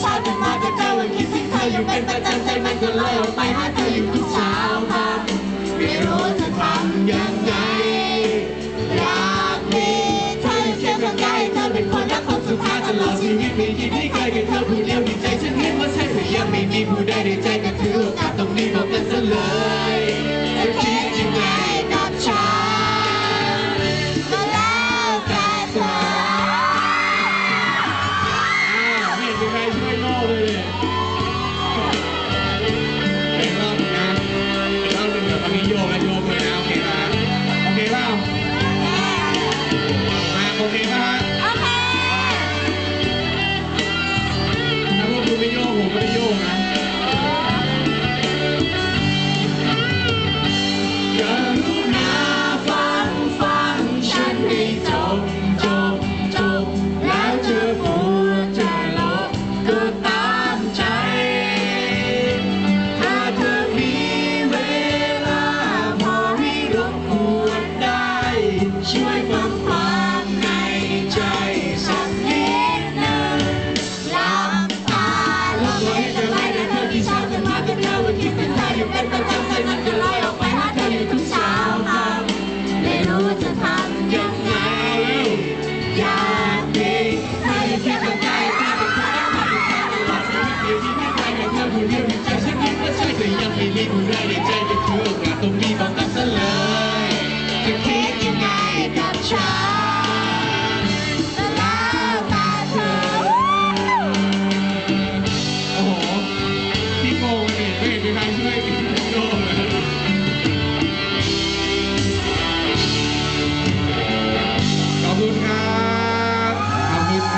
เช้าตื่นมาก็เจอว่าคิดถึงเธออยู่เป็นประจำใจมันก็เลยออกไปหาเธออยู่ทุกเช้าค่ะไม่รู้เธอทำยังไงอยากมีเธออยู่เคียงข้างใกล้เธอเป็นคนรักคนสุดท้ายตลอดชีวิตมีคิดที่เคยกับเธอผู้เดียวดีใจฉันเห็นว่าฉันเธอยังไม่มีผู้ใดในใจ ช่วยฟังความในใจสักนิดหนึ่งหลับตาลอยให้แต่เธอที่ชอบจะมาเป็นเธอวันคิดถึงเธออยู่เป็นประจำใจมันก็ลอยออกไปหาเธออยู่ทุกเช้าค่ำไม่รู้จะทำยังไงอยากมีเธออยู่เคียงข้างกายเธอเป็นครักคนสุดท้ายตลอดชีวิตเดียวที่ไม่ใครแค่เธอผู้เดียวในใจฉันคิดว่าใช่แต่ยังไม่มีผู้ใด